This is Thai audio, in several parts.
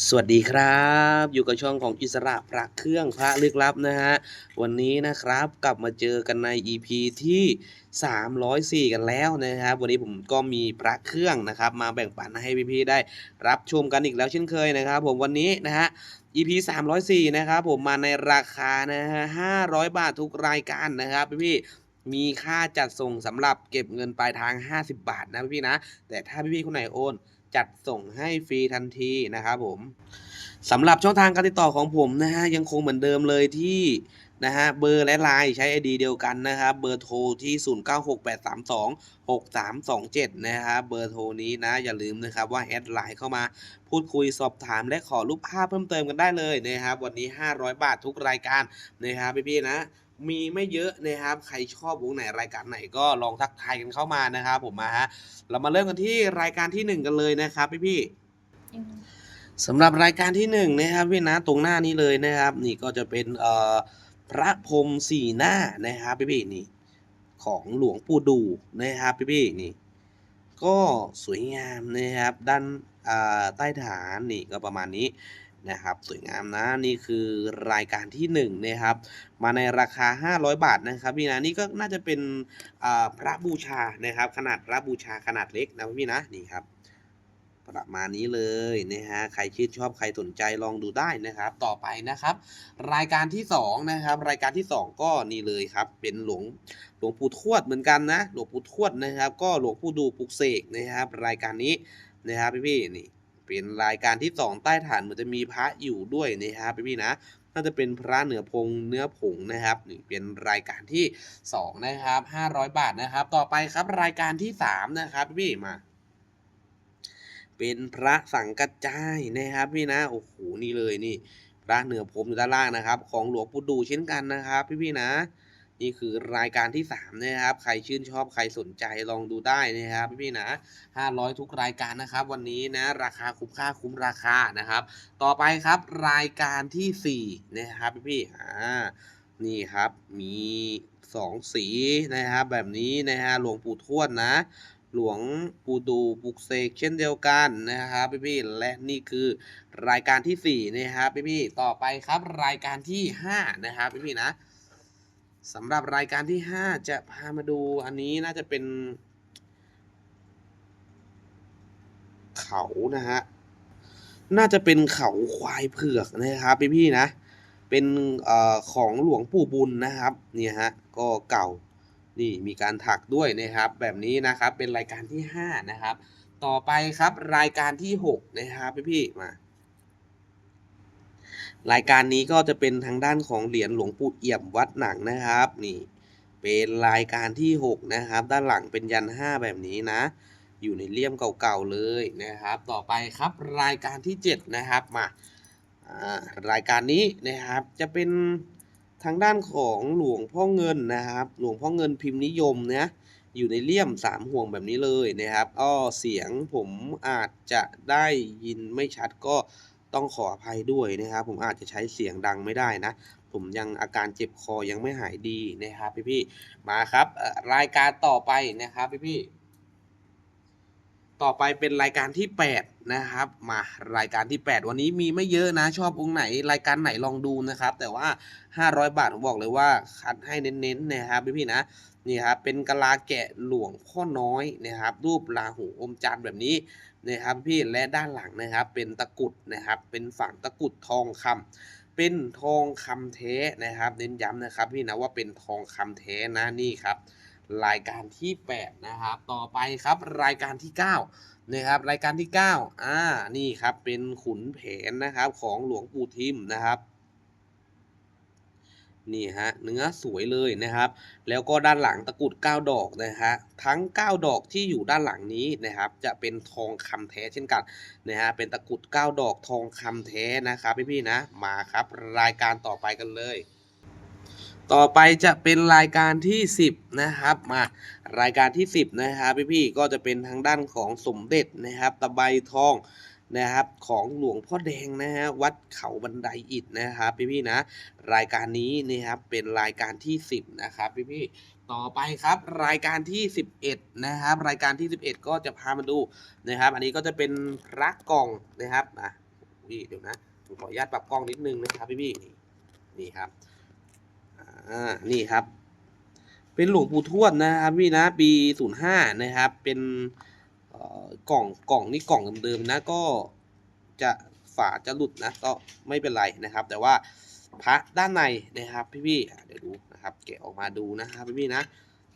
สวัสดีครับ อยู่กับช่องของอิสระพระเครื่องพระลึกลับนะฮะ วันนี้นะครับกลับมาเจอกันใน EP ที่ 304 กันแล้วนะครับ วันนี้ผมก็มีพระเครื่องนะครับ มาแบ่งปันให้พี่ๆได้รับชมกันอีกแล้วเช่นเคยนะครับ ผมวันนี้นะฮะ EP 304 นะครับผมมาในราคานะฮะ500 บาททุกรายการนะครับพี่ๆมีค่าจัดส่งสำหรับเก็บเงินปลายทาง 50 บาทนะพี่ๆนะ แต่ถ้าพี่ๆคนไหนโอน จัดส่งให้ฟรีทันทีนะครับผมสำหรับช่องทางการติดต่อของผมนะฮะยังคงเหมือนเดิมเลยที่ นะฮะเบอร์และไลน์ใช้ ID เดียวกันนะครับเบอร์โทรที่ 0968326327 นะครับเบอร์โทรนี้นะอย่าลืมนะครับว่าแอดไลน์เข้ามาพูดคุยสอบถามและขอรูปภาพเพิ่มเติมกันได้เลยนะครับวันนี้ 500 บาททุกรายการนะครับพี่ๆนะมีไม่เยอะนะครับ ใครชอบวงไหนรายการไหนก็ลองทักทายกันเข้ามานะครับผมมาฮะ เรามาเริ่มกันที่รายการที่หนึ่งกันเลยนะครับพี่พี่ๆสำหรับรายการที่หนึ่งนะครับพี่นะตรงหน้านี้เลยนะครับ นี่ก็จะเป็นเอ่อ พระพรมสี่หน้านะครับพี่พี่ๆนี่ของหลวงปู่ดูนะครับพี่พี่ๆนี่ก็สวยงามนะครับด้านใต้ฐานนี่ก็ประมาณนี้นะครับสวยงามนะนี่คือรายการที่หนึ่งนะครับมาในราคา 500 บาทนะครับพี่นะนี่ก็น่าจะเป็นพระบูชานะครับขนาดพระบูชาขนาดเล็กนะพี่นะนี่ครับ ประมาณนี้เลยนะฮะใครชื่นชอบใครสนใจลองดูได้นะครับ ต่อไปนะครับ รายการที่สองนะครับ รายการที่สองก็นี่เลยครับ เป็นหลวงหลวงปู่ทวดเหมือนกันนะ หลวงปู่ทวดนะครับ ก็หลวงปู่ดูปลุกเสกนะครับ รายการนี้นะครับพี่ๆนี่เป็นรายการที่สองใต้ฐานเหมือนจะมีพระอยู่ด้วยนะครับพี่ๆนะน่าจะเป็นพระเหนือพงเนื้อผงนะครับนี่เป็นรายการที่สองนะครับ 500 บาทนะครับ ต่อไปครับรายการที่สามนะครับพี่ๆมา เป็นพระสังกัจจายนะครับพี่นะโอ้โหนี่เลยนี่ พระเหนือพรมอยู่ด้านล่างนะครับ ของหลวงปู่ดูเช่นกันนะครับ พี่ๆนะ นี่คือรายการที่สามนะครับ ใครชื่นชอบใครสนใจลองดูได้นะครับ พี่ๆนะห้าร้อยทุกรายการนะครับ วันนี้นะ ราคาคุ้มค่าคุ้มราคานะครับ ต่อไปครับรายการที่สี่นะครับพี่ๆอ่านี่ครับมีสองสีนะครับแบบนี้นะฮะหลวงปู่ทวดนะ หลวงปู่ดูปุกเสกเช่นเดียวกันนะครับพี่ๆและนี่คือรายการที่สี่นะครับพี่ๆต่อไปครับรายการที่ห้านะครับพี่ๆนะสำหรับรายการที่ห้าจะพามาดูอันนี้น่าจะเป็น เขานะฮะน่าจะเป็นเขาควายเผือกนะครับพี่ๆนะเป็นเอ่อของหลวงปู่บุญนะครับเนี่ยฮะก็เก่า นี่มีการถักด้วยนะครับ แบบนี้นะครับเป็นรายการที่ห้านะครับ ต่อไปครับรายการที่หกนะครับพี่ๆมารายการนี้ก็จะเป็นทางด้านของเหรียญหลวงปู่เอี่ยมวัดหนังนะครับ นี่ เป็นรายการที่หกนะครับ ด้านหลังเป็นยันห้าแบบนี้นะ อยู่ในเลี่ยมเก่าๆเลยนะครับ ต่อไปครับรายการที่ 7 นะครับมารายการนี้นะครับจะเป็น ทางด้านของหลวงพ่อเงินนะครับ หลวงพ่อเงินพิมพ์นิยมนะอยู่ในเลี่ยมสามห่วงแบบนี้เลยนะครับอ้อเสียงผมอาจจะได้ยินไม่ชัดก็ต้องขออภัยด้วยนะครับ ผมอาจจะใช้เสียงดังไม่ได้นะ ผมยังอาการเจ็บคอยังไม่หายดีนะครับพี่ๆมาครับรายการต่อไปนะครับพี่ๆ ต่อไปเป็นรายการที่ 8 นะครับ มารายการที่ 8 วันนี้มีไม่เยอะนะ ชอบองค์ไหนรายการไหนลองดูนะครับ แต่ว่า 500 บาทผมบอกเลยว่าคัดให้เน้นๆนะครับพี่ๆนะนี่ครับเป็นกะลาแกะหลวงพ่อน้อยนะครับ รูปราหูอมจันทร์แบบนี้นะครับพี่และด้านหลังนะครับ เป็นตะกุดนะครับ เป็นฝั่งตะกุดทองคำเป็นทองคำแท้นะครับ เน้นย้ำนะครับ พี่นะว่าเป็นทองคำแท้นะนี่ครับ รายการที่ 8 นะครับ ต่อไปครับรายการที่ 9 นะครับ รายการที่ 9 อ่า นี่ครับเป็นขุนแผนนะครับของหลวงปู่ทิมนะครับนี่ฮะเนื้อสวยเลยนะครับ แล้วก็ด้านหลังตะกรุด 9 ดอกนะฮะทั้ง 9 ดอกที่อยู่ด้านหลังนี้นะครับ จะเป็นทองคำแท้เช่นกันนะฮะเป็นตะกรุด 9 ดอกทองคำแท้นะครับพี่ๆนะมาครับรายการต่อไปกันเลย ต่อไปจะเป็นรายการที่ 10 นะครับ มารายการที่ 10 นะครับพี่ๆก็จะเป็นทางด้านของสมเด็จนะครับตะไบทองนะครับของหลวงพ่อแดงนะฮะวัดเขาบันไดอิฐนะครับพี่ๆนะ รายการนี้นะครับเป็นรายการที่ 10 นะครับพี่ๆต่อไปครับรายการที่ 11 นะครับ รายการที่ 11 ก็จะพามาดูนะครับ อันนี้ก็จะเป็นพระกล่องนะครับอะอุ้ยเดี๋ยวนะผมขออนุญาตปรับกล้องนิดนึงนะครับพี่พี่นี่ครับ อ่า นี่ครับ เป็นหลวงปู่ทวดนะครับพี่นะปีศูนย์ห้านะครับ เป็นกล่องกล่องนี่กล่องเดิมๆนะก็จะฝาจะหลุดนะก็ไม่เป็นไรนะครับ แต่ว่าพระด้านในนะครับพี่ๆอ่เดี๋ยวดูนะครับแกะออกมาดูนะครับพี่ๆนะ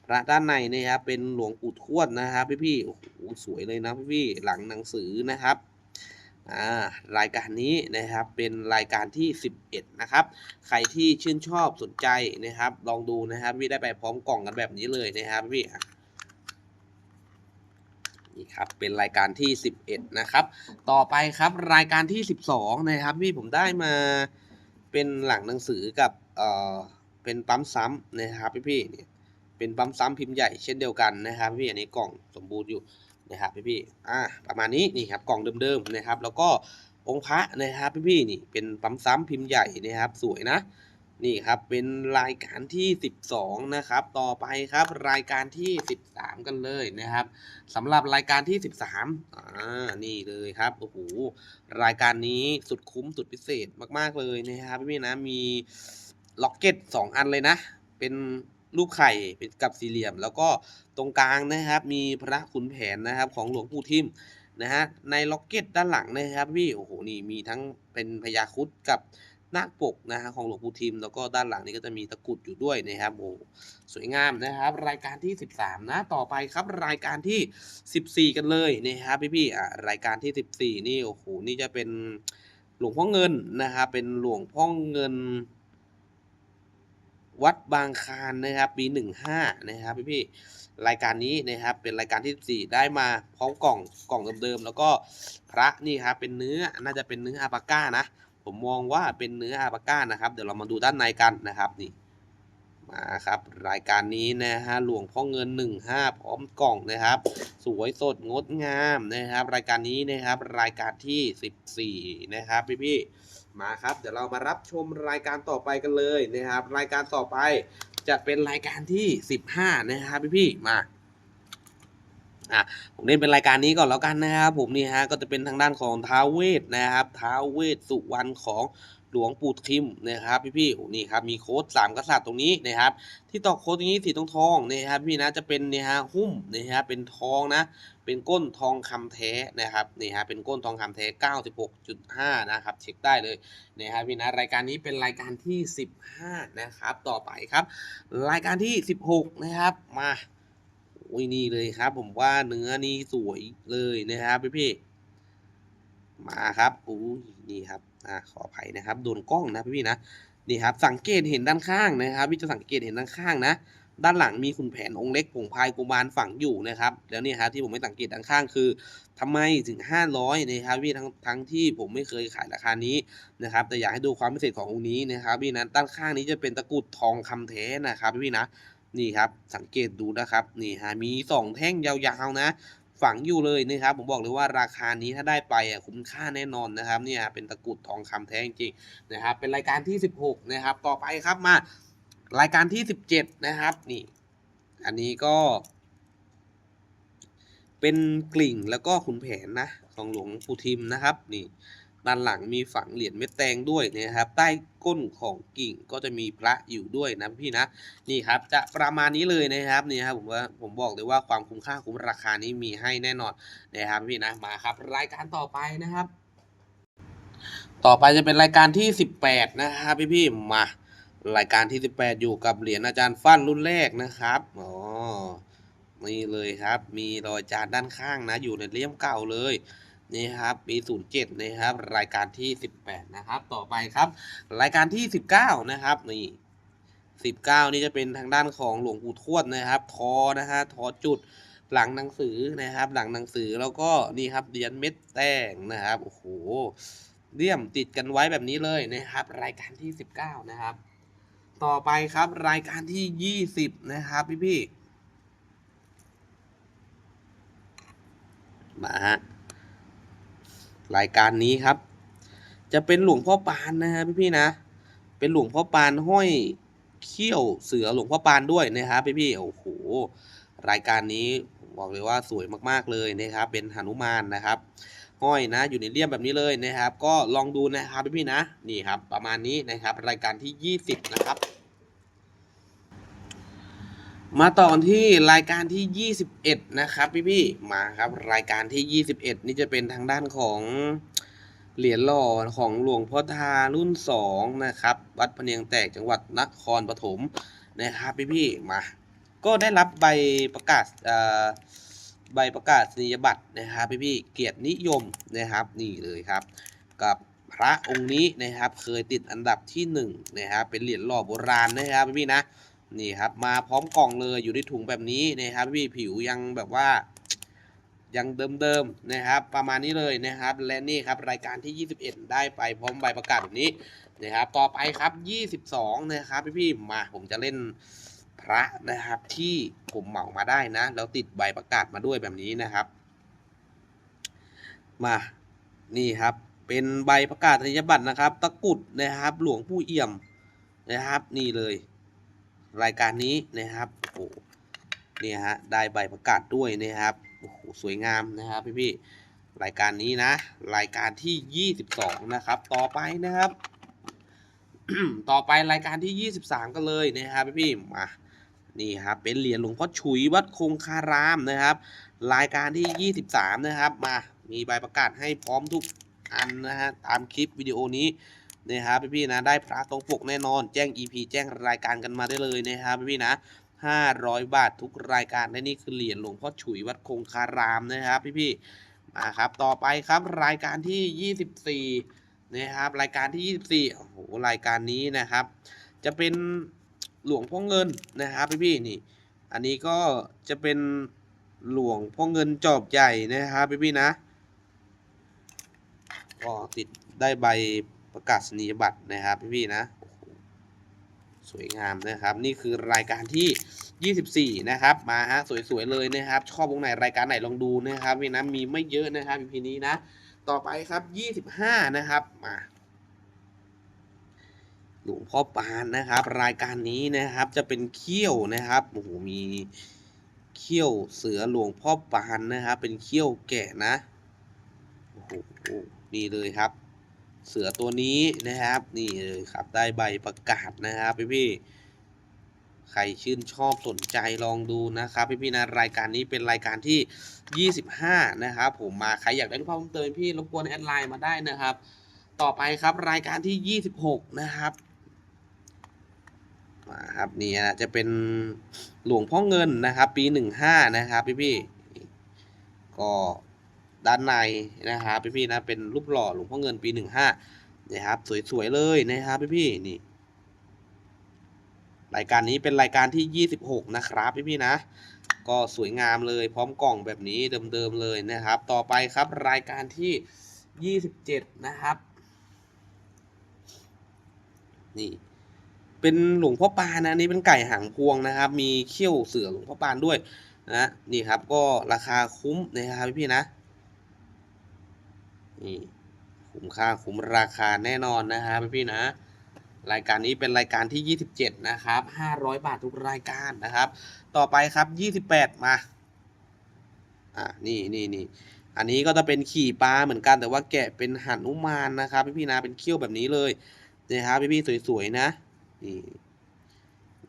พระด้านในนะครับเป็นหลวงปู่ทวดนะครับพี่ๆโอ้โหสวยเลยนะพี่ๆหลังหนังสือนะครับ รายการนี้นะครับเป็นรายการที่ 11 นะครับ ใครที่ชื่นชอบสนใจนะครับ ลองดูนะครับพี่ได้ไปพร้อมกล่องกันแบบนี้เลยนะครับพี่อะนี่ครับเป็นรายการที่ 11 นะครับ ต่อไปครับรายการที่ 12 นะครับพี่ผมได้มาเป็นหลังหนังสือกับเอ่อเป็นปั๊มซ้ำนะครับพี่พี่เนี่ยเป็นปั๊มซ้ำพิมพ์ใหญ่เช่นเดียวกันนะครับพี่อันนี้กล่องสมบูรณ์อยู่ นะครับพี่พี่อ่าประมาณนี้นี่ครับกล่องเดิมๆนะครับ แล้วก็องค์พระนะครับพี่พี่นี่เป็นปั๊มซ้ำพิมพ์ใหญ่นะครับ สวยนะนี่ครับเป็นรายการที่ 12 นะครับ ต่อไปครับรายการที่ 13 กันเลยนะครับสำหรับรายการที่ 13อ่านี่เลยครับโอ้โหรายการนี้สุดคุ้มสุดพิเศษมากๆเลยนะครับพี่ๆนะมีล็อกเก็ต2อันเลยนะ เป็น รูปไข่เป็นกับสี่เหลี่ยม แล้วก็ตรงกลางนะครับ มีพระขุนแผนนะครับ ของหลวงปู่ทิมนะฮะในล็อกเก็ตด้านหลังนะครับพี่โอ้โหนี่มีทั้งเป็นพญาครุดกับนาคปกนะฮะของหลวงปู่ทิม แล้วก็ด้านหลังนี้ก็จะมีตะกุดอยู่ด้วยนะครับโอ้สวยงามนะครับ รายการที่ 13 นะต่อไปครับรายการที่ 14 กันเลยนะครับพี่พี่อะรายการที่ 14 นี่โอ้โหนี่จะเป็นหลวงพ่อเงินนะครับเป็นหลวงพ่อเงิน วัดบางคานนะครับปี15นะครับพี่พี่รายการนี้นะครับเป็นรายการที่ 4 ได้มาพร้อมกล่องกล่องเดิมๆแล้วก็พระนี่ครับเป็นเนื้อน่าจะเป็นเนื้ออาปาก้านะ ผมมองว่าเป็นเนื้ออาปาก้านะครับ เดี๋ยวเรามาดูด้านในกันนะครับนี่มาครับรายการนี้นะฮะหลวงพ่อเงิน 15 พร้อมกล่องนะครับ สวยสดงดงามนะครับ รายการนี้นะครับรายการที่ 14 นะครับพี่ๆ มาครับ เดี๋ยวเรามารับชมรายการต่อไปกันเลยนะครับ รายการต่อไปจะเป็นรายการที่15นะครับพี่พี่มาอะผมเล่นเป็นรายการนี้ก่อนแล้วกันนะครับผมนี่ฮะก็จะเป็นทางด้านของท้าวเวทนะครับท้าวเวทสุวรรณของ หลวงปู่ทิมนะครับพี่พี่นี่ครับมีโค้ดสามกษัตริย์ตรงนี้นะครับ ที่ต่อโค้ดตรงนี้สีทองทองนะครับพี่นะจะเป็นเนี่ยฮะหุ้มนะฮะเป็นทองนะ เป็นก้นทองคำแท้นะครับนี่ฮะเป็นก้นทองคำแท้ 96.5 นะครับ เช็คได้เลยนะครับพี่นะรายการนี้เป็นรายการที่ 15 นะครับ ต่อไปครับ รายการที่ 16 นะครับมาโอ้ยนี่เลยครับ ผมว่าเนื้อนี่สวยเลยนะครับพี่พี่มาครับอู้ยนี่ครับ อ่าขออภัยนะครับโดนกล้องนะพี่พี่นะนี่ครับสังเกตเห็นด้านข้างนะครับพี่จะสังเกตเห็นด้านข้างนะ ด้านหลังมีขุนแผนองค์เล็กผงพายกุมารฝังอยู่นะครับแล้วนี่ครับที่ผมไม่สังเกตด้านข้างคือทำไมถึง 500นะครับพี่ทั้งทั้งที่ผมไม่เคยขายราคานี้นะครับแต่อยากให้ดูความพิเศษขององค์นี้นะครับพี่นะด้านข้างนี้จะเป็นตะกุดทองคำแท้นะครับพี่พี่นะนี่ครับสังเกตดูนะครับนี่ฮะมีสองแท่งยาวๆนะ ฝังอยู่เลยนะครับ ผมบอกเลยว่าราคานี้ถ้าได้ไปอะคุ้มค่าแน่นอนนะครับเนี่ยเป็นตะกุดทองคำแท้จริงนะครับ เป็นรายการที่ 16 นะครับ ต่อไปครับมารายการที่ 17 นะครับนี่ อันนี้ก็ เป็นกลิ่งแล้วก็ขุนแผนนะของหลวงปู่ทิมนะครับ นี่ ด้านหลังมีฝังเหรียญเม็ดแตงด้วยนะครับ ใต้ก้นของกิ่งก็จะมีพระอยู่ด้วยนะพี่นะนี่ครับจะประมาณนี้เลยนะครับนี่ครับผมว่าผมบอกเลยว่าความคุ้มค่าคุ้มราคานี้มีให้แน่นอนนะครับพี่นะมาครับ รายการต่อไปนะครับ ต่อไปจะเป็นรายการที่ 18 นะครับพี่พี่ๆมารายการที่ 18 อยู่กับเหรียญอาจารย์ฟั่นรุ่นแรกนะครับอ๋อนี่เลยครับ มีรอยจานด้านข้างนะ อยู่ในเลี่ยมเก่าเลย นี่ครับปี07นะครับ รายการที่ 18 นะครับ ต่อไปครับ รายการที่ 19 นะครับนี่19 นี่จะเป็นทางด้านของหลวงปู่ทวดนะครับ ทอนะฮะทอจุดหลังหนังสือนะครับ หลังหนังสือแล้วก็นี่ครับเหรียญเม็ดแต้งนะครับโอ้โหเลี่ยมติดกันไว้แบบนี้เลยนะครับ รายการที่ 19 นะครับ ต่อไปครับรายการที่ 20 นะครับพี่พี่ๆมาฮะ รายการนี้ครับ จะเป็นหลวงพ่อปานนะฮะพี่พี่ๆนะ เป็นหลวงพ่อปานห้อยเขี้ยวเสือหลวงพ่อปานด้วยนะครับพี่พี่ๆโอ้โหรายการนี้บอกเลยว่าสวยมากๆเลยนะครับ เป็นหนุมานนะครับห้อยนะอยู่ในเลี่ยมแบบนี้เลยนะครับ ก็ลองดูนะครับพี่ๆนะนี่ครับ ประมาณนี้นะครับ รายการที่ 20 นะครับ มาต่อกันที่รายการที่ 21 นะครับพี่ๆมาครับรายการที่ 21 นี่จะเป็นทางด้านของเหรียญหล่อของหลวงพ่อทารุ่น 2 นะครับ วัดพเนียงแตกจังหวัดนครปฐมนะครับพี่ๆมา ก็ได้รับใบประกาศใบประกาศนียบัตรนะครับพี่ๆเกียรตินิยมนะครับนี่เลยครับ กับพระองค์นี้นะครับเคยติดอันดับที่หนึ่งนะครับเป็นเหรียญหล่อโบราณนะครับพี่ๆนะ นี่ครับ มาพร้อมกล่องเลยอยู่ในถุงแบบนี้นะครับพี่ผิวยังแบบว่ายังเดิมๆนะครับ ประมาณนี้เลยนะครับ และนี่ครับรายการที่ 21 ได้ไปพร้อมใบประกาศแบบนี้นะครับ ต่อไปครับ 22 นะครับพี่ๆมาผมจะเล่นพระนะครับที่ผมเหมามาได้นะ แล้วติดใบประกาศมาด้วยแบบนี้นะครับ มานี่ครับ เป็นใบประกาศนียบัตรนะครับ ตะกุดนะครับ หลวงปู่เอี่ยมนะครับ นี่เลย รายการนี้นะครับโอ้เนี่ยฮะได้ใบประกาศด้วยนะครับโอ้โหสวยงามนะครับพี่พี่รายการนี้นะ รายการที่ 22 นะครับ ต่อไปนะครับ ต่อไปรายการที่ 23 กันเลยนะครับพี่พี่มานี่ครับเป็นเหรียญหลวงพ่อฉุยวัดคงคารามนะครับ รายการที่ 23 นะครับ มามีใบประกาศให้พร้อมทุกอันนะฮะตามคลิปวิดีโอนี้ นะครับพี่ๆนะได้พระตรงปกแน่นอน แจ้ง EP แจ้งรายการกันมาได้เลยนะครับพี่ๆนะ500 บาททุกรายการและนี่คือเหรียญหลวงพ่อฉุยวัดคงคารามนะครับพี่ๆมาครับต่อไปครับรายการที่ 24นะครับรายการที่ 24โอ้โหรายการนี้นะครับ จะเป็นหลวงพ่อเงินนะครับพี่ๆนี่อันนี้ก็จะเป็นหลวงพ่อเงินจอบใหญ่นะครับพี่ๆนะก็ติดได้ใบ ประกาศนียบัตรนะครับพี่ๆนะสวยงามนะครับ นี่คือรายการที่ 24 นะครับ มาฮะสวยๆเลยนะครับ ชอบวงไหนรายการไหนลองดูนะครับพี่นะมีไม่เยอะนะครับพี่นี้นะ ต่อไปครับ 25 นะครับมาหลวงพ่อปานนะครับ รายการนี้นะครับจะเป็นเขี้ยวนะครับโอ้โหมีเขี้ยวเสือหลวงพ่อปานนะครับ เป็นเขี้ยวแกะนะโอ้โหนี่เลยครับ เสือตัวนี้นะครับ นี่เลยครับได้ใบประกาศนะครับพี่พี่ใครชื่นชอบสนใจลองดูนะครับพี่พี่นะรายการนี้เป็นรายการที่ 25 นะครับผมมาใครอยากได้รูปภาพเพิ่มเติมพี่รบกวนแอดไลน์มาได้นะครับ ต่อไปครับรายการที่ 26 นะครับมาครับนี่นะจะเป็นหลวงพ่อเงินนะครับ ปีหนึ่งห้านะครับพี่พี่ก็ ด้านในนะครับพี่พี่ๆนะเป็นรูปหล่อหลวงพ่อเงินปีหนึ่งห้านะครับสวยๆเลยนะครับพี่พี่ๆนี่รายการนี้เป็นรายการที่ 26 นะครับพี่พี่ๆนะ ก็สวยงามเลยพร้อมกล่องแบบนี้เดิมๆเลยนะครับ ต่อไปครับรายการที่ 27 นะครับนี่เป็นหลวงพ่อปานนะนนี่เป็นไก่หางพวงนะครับ มีเขี้ยวเสือหลวงพ่อปานด้วยนะนี่ครับก็ราคาคุ้มนะครับพี่ๆนะ นี่คุ้มค่าคุ้มราคาแน่นอนนะครับพี่นะ รายการนี้เป็นรายการที่ 27 นะครับ 500 บาททุกรายการนะครับ ต่อไปครับ 28 มา อ่านี่นี่นี่อันนี้ก็จะเป็นขี่ปลาเหมือนกันแต่ว่าแกะเป็นหันุมานนะครับ พี่ๆนะเป็นเขี้ยวแบบนี้เลยนะครับพี่ๆสวยๆนะนี่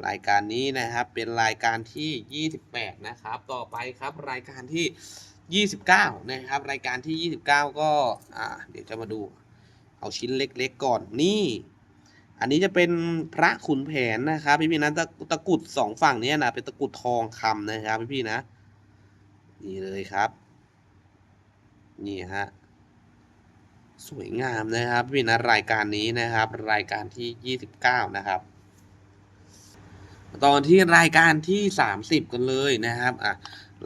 รายการนี้นะครับเป็นรายการที่ 28 นะครับ ต่อไปครับรายการที่ 29 นะครับ รายการที่ 29 ก็อ่าเดี๋ยวจะมาดู เอาชิ้นเล็กๆก่อนนี่ อันนี้จะเป็นพระขุนแผนนะครับ พี่ๆนะตะตะกุดสองฝั่งนี้นะเป็นตะกุดทองคำนะครับ พี่ๆนะนี่เลยครับ นี่ฮะสวยงามนะครับพี่นะรายการนี้นะครับ รายการที่ 29 นะครับตอนที่รายการที่ 30 กันเลยนะครับอะ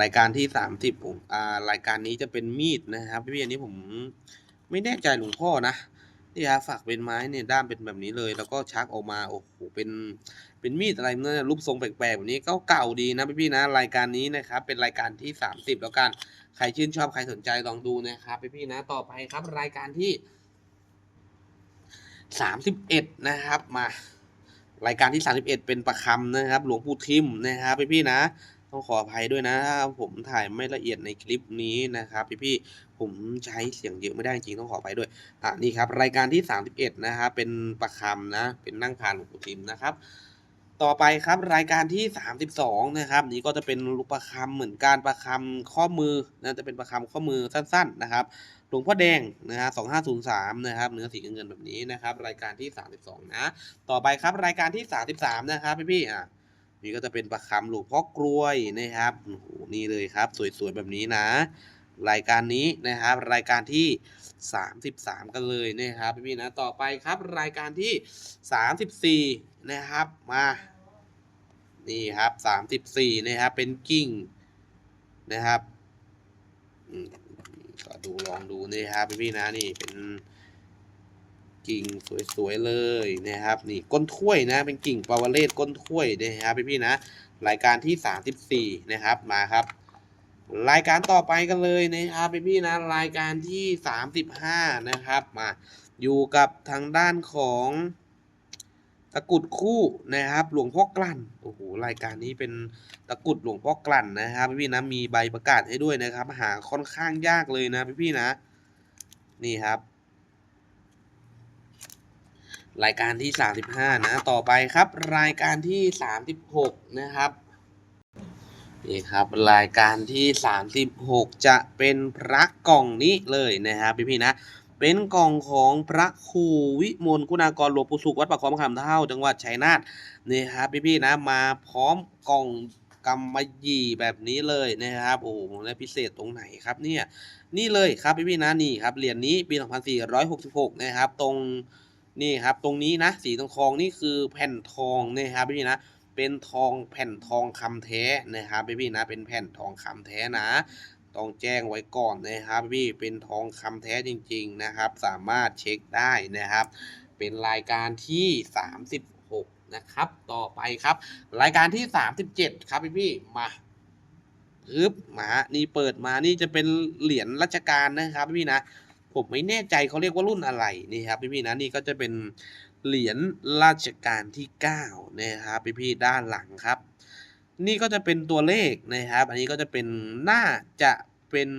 รายการที่30ผมอ่ารายการนี้จะเป็นมีดนะครับ พี่ๆอันนี้ผมไม่แน่ใจหลวงพ่อนะนี่ครับฝักเป็นไม้เนี่ยด้ามเป็นแบบนี้เลย แล้วก็ชักออกมาโอ้โหเป็นเป็นมีดอะไรเนี่ยรูปทรงแปลกๆแบบนี้ก็เก่าดีนะพี่ๆนะรายการนี้นะครับเป็นรายการที่ 30 แล้วกันใครชื่นชอบใครสนใจลองดูนะครับพี่ๆนะต่อไปครับรายการที่ 31 นะครับมารายการที่ 31 เป็นประคำนะครับ หลวงปู่ทิมนะครับพี่ๆนะ ต้องขออภัยด้วยนะถ้าผมถ่ายไม่ละเอียดในคลิปนี้นะครับพี่ๆผมใช้เสียงเยอะไม่ได้จริงต้องขออภัยด้วยอะนี่ครับรายการที่ 31นะครับเป็นประคำนะเป็นนั่งพานหลวงปู่ทิมนะครับต่อไปครับรายการที่ 32 นะครับนี่ก็จะเป็นลูกประคำเหมือนการประคำข้อมือนะจะเป็นประคำข้อมือสั้น ๆนะครับหลวงพ่อแดงนะฮะ2503นะครับเนื้อสีเงินแบบนี้นะครับ รายการที่ 32 นะ ต่อไปครับรายการที่ 33 นะครับพี่ๆอะ นี่ก็จะเป็นประคำหลวงพ่อกล้วยนะครับโอ้โหนี่เลยครับ สวยๆแบบนี้นะ รายการนี้นะครับ รายการที่ 33 กันเลยนะครับพี่ๆนะต่อไปครับ รายการที่ 34 นะครับมานี่ครับ 34 นะครับเป็นกิ่งนะครับก็ดูลองดูนี่ครับพี่ๆนะนี่เป็น กิ่งสวยๆเลยนะครับนี่ก้นถ้วยนะเป็นกิ่งปาวเลศก้นถ้วยนะครับพี่ๆนะ รายการที่ 34 นะครับมาครับ รายการต่อไปกันเลยนะครับพี่ๆนะรายการที่ 35 นะครับมาอยู่กับทางด้านของตะกุดคู่นะครับ หลวงพ่อกลั่นโอ้โหรายการนี้เป็นตะกุดหลวงพ่อกลั่นนะครับ พี่ๆนะมีใบประกาศให้ด้วยนะครับ หาค่อนข้างยากเลยนะพี่ๆนะ นี่ครับ รายการที่ 35 นะ ต่อไปครับ รายการที่ 36 นะครับนี่ครับ รายการที่ 36 จะเป็นพระกล่องนี้เลยนะครับพี่ๆนะ เป็นกล่องของพระครูวิมลคุณากรหลวงปู่สุขวัดปากคลองคำเท่า จังหวัดชัยนาทนี่ครับพี่ๆนะมาพร้อมกล่องกำมะหยี่แบบนี้เลยนะครับโอ้โหและพิเศษตรงไหนครับเนี่ยนี่เลยครับพี่ๆนะนี่ครับเหรียญนี้ปี 2466 นะครับ ตรง นี่ครับตรงนี้นะสีทองทองนี่คือแผ่นทองนะครับพี่นะเป็นทองแผ่นทองคำแท้นะครับพี่นะเป็นแผ่นทองคำแท้นะต้องแจ้งไว้ก่อนนะครับพี่เป็นทองคำแท้จริง ๆนะครับ สามารถเช็คได้นะครับ เป็นรายการที่ 36 นะครับ ต่อไปครับ รายการที่ 37 ครับพี่พี่มาปึ๊บมานี่เปิดมานี่จะเป็นเหรียญราชการนะครับพี่นะ ผมไม่แน่ใจเขาเรียกว่ารุ่นอะไรนี่ครับพี่ๆนะนี่ก็จะเป็นเหรียญราชการที่9นะครับพี่ๆด้านหลังครับ นี่ก็จะเป็นตัวเลขนะครับ อันนี้ก็จะเป็นน่าจะเป็น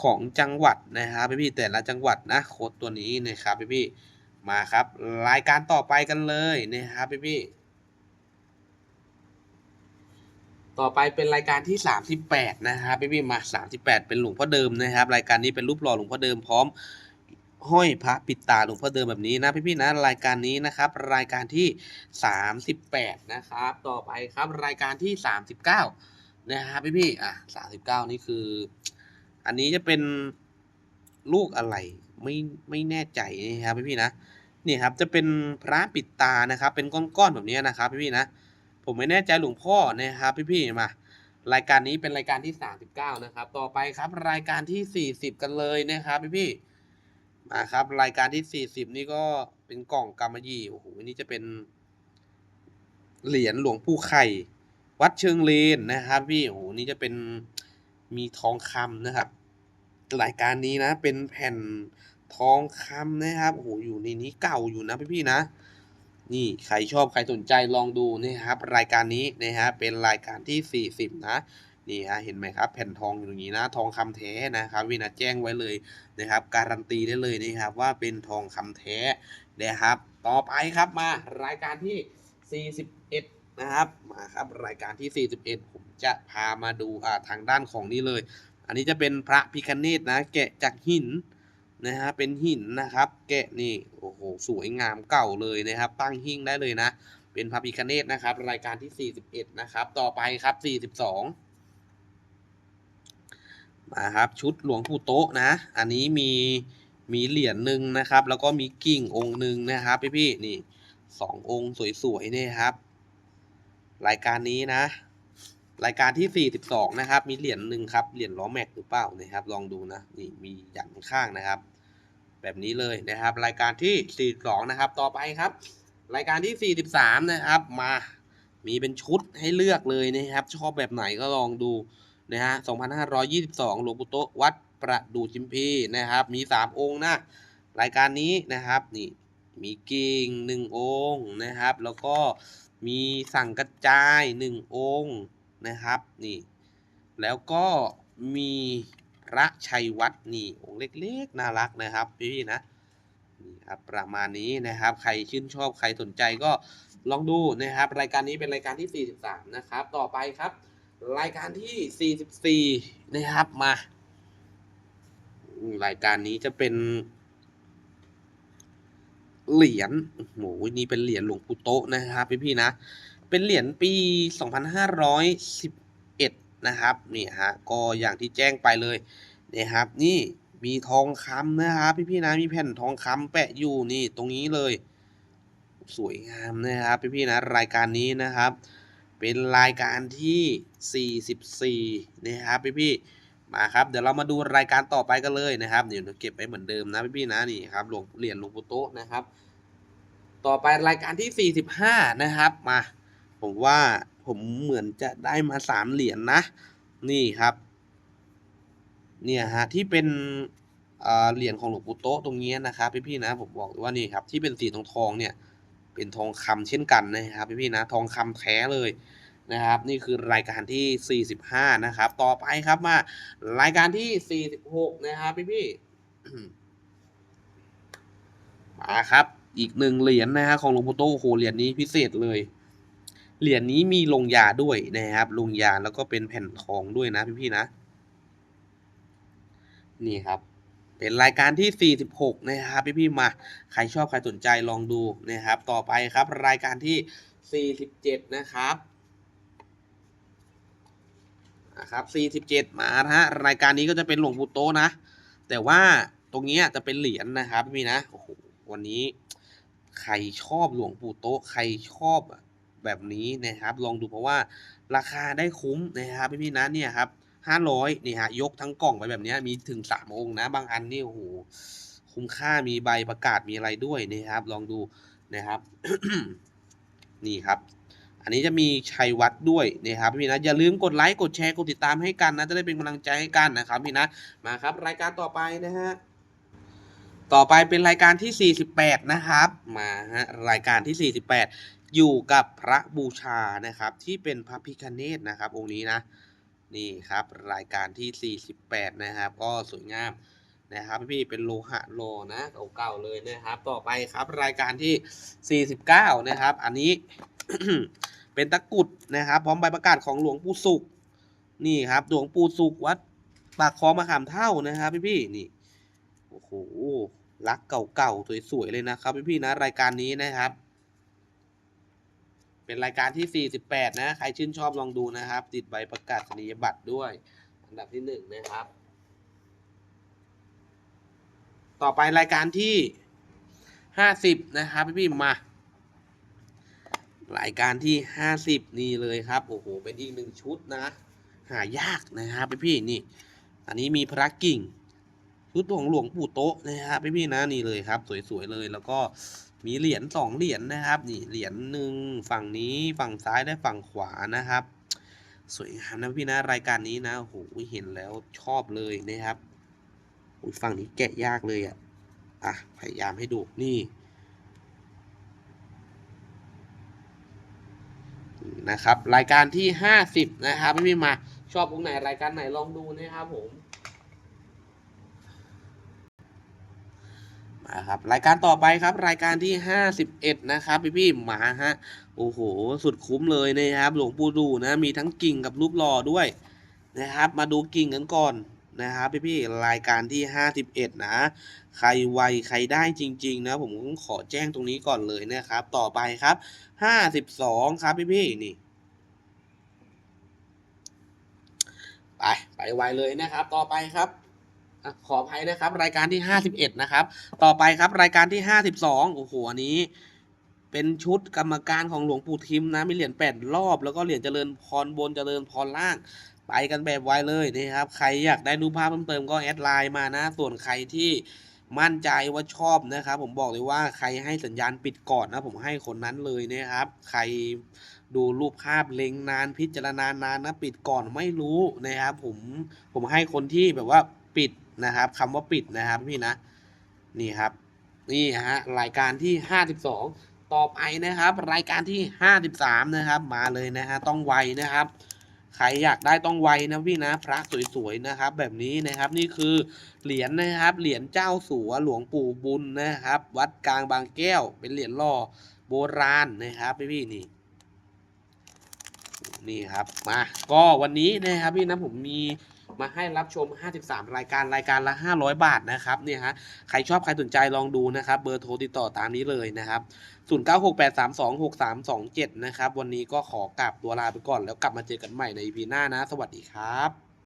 ของจังหวัดนะครับพี่ๆแต่ละจังหวัดนะโค้ดตัวนี้นะครับพี่ๆมาครับ รายการต่อไปกันเลยนะครับพี่ๆ ต่อไปเป็นรายการที่ 38 นะครับพี่ๆมา 38 เป็นหลวงพ่อเดิมนะครับ รายการนี้เป็นรูปหล่อหลวงพ่อเดิมพร้อมห้อยพระปิดตาหลวงพ่อเดิมแบบนี้นะพี่ๆนะรายการนี้นะครับ รายการที่ 38 นะครับ ต่อไปครับรายการที่ 39 นะครับพี่ๆอะ39 นี่คือ อันนี้จะเป็นลูกอะไรไม่ไม่แน่ใจนะครับพี่ๆนะนี่ครับจะเป็นพระปิดตานะครับ เป็นก้อนๆแบบนี้นะครับพี่ๆนะ ผมไม่แน่ใจหลวงพ่อนะครับพี่ๆมารายการนี้เป็นรายการที่ 39 นะครับ ต่อไปครับรายการที่ 40 กันเลยนะครับพี่ๆมาครับ รายการที่ 40 นี่ก็เป็นกล่องกำมะยี่โอ้โหนี่จะเป็น เหรียญหลวงปู่ไข่ วัดเชิงเลนนะครับพี่โอ้โหนี่จะเป็นมีทองคำนะครับ รายการนี้นะ เป็นแผ่นทองคำนะครับโอ้โหอยู่ในนี้เก่าอยู่นะพี่ๆนะ นี่ใครชอบใครสนใจลองดูนะครับ รายการนี้นะฮะเป็นรายการที่ 40 นะนี่ฮะเห็นไหมครับแผ่นทองอยู่อย่างนี้นะทองคำแท้นะครับวินาแจ้งไว้เลยนะครับ การันตีได้เลยนะครับว่าเป็นทองคำแท้นะครับ ต่อไปครับมารายการที่ 41 นะครับมาครับรายการที่ 41 ผมจะพามาดูอ่าทางด้านของนี้เลย อันนี้จะเป็นพระพิคเนตนะ แกะจากหิน นะฮะเป็นหินนะครับแกะนี่โอ้โหสวยงามเก่าเลยนะครับ ตั้งหิ้งได้เลยนะ เป็นพระพิคเนตนะครับ รายการที่ 41 นะครับ ต่อไปครับ 42 มาครับ ชุดหลวงปู่โต๊ะนะ อันนี้มีมีเหรียญหนึ่งนะครับ แล้วก็มีกิ่งองค์หนึ่งนะครับ พี่พี่นี่สององค์สวยๆเนี่ยครับ รายการนี้นะ รายการที่ 42 นะครับ มีเหรียญหนึ่งครับ เหรียญล้อแม็กหรือเปล่านะครับ ลองดูนะ นี่มียันข้างนะครับ แบบนี้เลยนะครับ รายการที่ 42 นะครับ ต่อไปครับ รายการที่ 43 นะครับ มา มีเป็นชุดให้เลือกเลยนะครับ ชอบแบบไหนก็ลองดูนะฮะ 2522 หลวงปู่โตวัดประดูจิมพีนะครับ มี 3 องค์นะ รายการนี้นะครับ นี่มีกิ่งหนึ่งองค์นะครับ แล้วก็มีสั่งกระจายหนึ่งองค์ นะครับนี่ แล้วก็มีพระชัยวัดนี่องค์เล็กๆน่ารักนะครับพี่ๆนะนี่ครับประมาณนี้นะครับ ใครชื่นชอบใครสนใจก็ลองดูนะครับ รายการนี้เป็นรายการที่ 43 นะครับ ต่อไปครับ รายการที่ 44 นะครับมารายการนี้จะเป็น เหรียญโอ้โหนี่เป็นเหรียญหลวงปู่โตนะครับพี่พี่ๆนะ เป็นเหรียญปี 2511 นะครับนี่ฮะก็อย่างที่แจ้งไปเลยนะครับนี่มีทองคำนะครับพี่พี่ๆนะมีแผ่นทองคำแปะอยู่นี่ตรงนี้เลย สวยงามนะครับพี่พี่ๆนะรายการนี้นะครับ เป็นรายการที่ 44นะครับพี่พี่ๆมาครับ เดี๋ยวเรามาดูรายการต่อไปกันเลยนะครับเดี๋ยวเราเก็บไว้เหมือนเดิมนะพี่พี่ๆนะนี่ครับหลวงเหรียญหลวงปู่โตนะครับ ต่อไปรายการที่ 45 นะครับมา ผมว่าผมเหมือนจะได้มาสามเหรียญนนะ นี่ครับ เนี่ยฮะที่เป็นเหรียญของหลวงปู่โตะตรงนี้นะครับพี่ๆนะผมบอกว่านี่ครับที่เป็นสีทองทองเนี่ย เป็นทองคำเช่นกันนะครับพี่ๆนะทองคำแท้เลยนะครับ นี่คือรายการที่ 45 นะครับ ต่อไปครับมารายการที่ 46 นะครับพี่ๆมาครับ อีกหนึ่งเหรียญนะฮะของหลวงปู่โตโอ้โหเหรียญนี้พิเศษเลย เหรียญนี้มีลงยาด้วยนะครับ ลงยาแล้วก็เป็นแผ่นทองด้วยนะพี่ๆนะ นี่ครับ เป็นรายการที่ 46 นะครับพี่ๆมา ใครชอบใครสนใจลองดูนะครับ ต่อไปครับรายการที่ 47 นะครับนะครับ47 มานะฮะ รายการนี้ก็จะเป็นหลวงปู่โตนะ แต่ว่าตรงนี้จะเป็นเหรียญนะครับพี่นะ โอ้โห วันนี้ ใครชอบหลวงปู่โตใครชอบ แบบนี้นะครับ ลองดูเพราะว่าราคาได้คุ้มนะครับพี่ๆนะเนี่ยครับห้าร้อยนี่ฮะยกทั้งกล่องไปแบบนี้มีถึงสามองค์นะ บางอันนี่โอ้โหคุ้มค่ามีใบประกาศมีอะไรด้วยนะครับ ลองดูนะครับ นี่ครับ อันนี้จะมีชัยวัดด้วยนะครับพี่นะอย่าลืมกดไลค์กดแชร์กดติดตามให้กันนะจะได้เป็นกำลังใจให้กันนะครับพี่นะมาครับ รายการต่อไปนะฮะต่อไปเป็นรายการที่ 48 นะครับ มาฮะรายการที่ 48 อยู่กับพระบูชานะครับ ที่เป็นพระพิคเนตนะครับองค์นี้นะนี่ครับรายการที่ 48 นะครับ ก็สวยงามนะครับพี่เป็นโลหะโลนะเก่าๆเลยนะครับ ต่อไปครับรายการที่ 49 นะครับ อันนี้เป็นตะกุดนะครับ พร้อมใบประกาศของหลวงปู่สุขนี่ครับหลวงปู่สุขวัดปากคลองมะขามเท่านะครับพี่ๆนี่โอ้โหรักเก่าๆสวยๆเลยนะครับพี่ๆนะรายการนี้นะครับ เป็นรายการที่ 48 นะ ใครชื่นชอบลองดูนะครับ ติดใบประกาศนียบัตรด้วย อันดับที่ 1 นะครับ ต่อไปรายการที่ 50 นะครับพี่ๆมารายการที่ 50 นี่เลยครับ โอ้โห เป็นอีกหนึ่งชุดนะ หายากนะครับพี่ๆนี่ อันนี้มีพระกิ่ง ชุดของหลวงปู่โตะนะครับพี่ๆนะนี่เลยครับ สวยๆเลยแล้วก็ มีเหรียญสองเหรียญนะครับนี่เหรียญหนึ่งฝั่งนี้ฝั่งซ้ายและฝั่งขวานะครับ สวยงามนะพี่นะรายการนี้นะโอ้โหเห็นแล้วชอบเลยนะครับฝั่งนี้แกะยากเลยอะอะพยายามให้ดูนี่นะครับ รายการที่ห้าสิบนะครับพี่มาชอบองไหนรายการไหนลองดูนะครับผม มาครับรายการต่อไปครับ รายการที่ 51 นะครับพี่พี่ๆมาฮะโอ้โห สุดคุ้มเลยนะครับ หลวงปู่ดูนะ มีทั้งกิ่งกับรูปหล่อด้วยนะครับ มาดูกิ่งกันก่อนนะครับพี่พี่ๆรายการที่ 51 นะ ใครไวใครได้จริง ๆ นะ ผมต้องขอแจ้งตรงนี้ก่อนเลยนะครับ ต่อไปครับ 52 ครับพี่พี่ๆนี่ไปไปไวเลยนะครับ ต่อไปครับ ขออภัยนะครับ รายการที่ 51 นะครับ ต่อไปครับรายการที่ 52 โอ้โหอันนี้ เป็นชุดกรรมการของหลวงปู่ทิมนะ มีเหรียญแปดรอบ แล้วก็เหรียญเจริญพรบนเจริญพรล่าง ไปกันแบบไวเลยนะครับ ใครอยากได้ดูภาพเพิ่มเติมก็แอดไลน์มานะ ส่วนใครที่มั่นใจว่าชอบนะครับ ผมบอกเลยว่าใครให้สัญญาณปิดก่อนนะ ผมให้คนนั้นเลยนะครับ ใครดูรูปภาพเล็งนานพิจารณานานนะปิดก่อนไม่รู้นะครับ ผมผมให้คนที่แบบว่า ปิดนะครับคำว่าปิดนะครับพี่นะนี่ครับนี่ฮะรายการที่ 52 ต่อไปนะครับ รายการที่ 53 นะครับมาเลยนะฮะต้องไวนะครับใครอยากได้ต้องไวนะพี่นะพระสวยๆนะครับ แบบนี้นะครับนี่คือเหรียญนะครับ เหรียญเจ้าสัวหลวงปู่บุญนะครับ วัดกลางบางแก้ว เป็นเหรียญล่อโบราณนะครับพี่พี่นี่นี่ครับมาก็วันนี้นะครับพี่นะผมมี มาให้รับชม 53 รายการรายการละ 500 บาทนะครับเนี่ยฮะใครชอบใครสนใจลองดูนะครับเบอร์โทรติดต่อตามนี้เลยนะครับ 0968326327 นะครับ วันนี้ก็ขอกลับตัวลาไปก่อนแล้วกลับมาเจอกันใหม่ใน EP หน้านะ สวัสดีครับ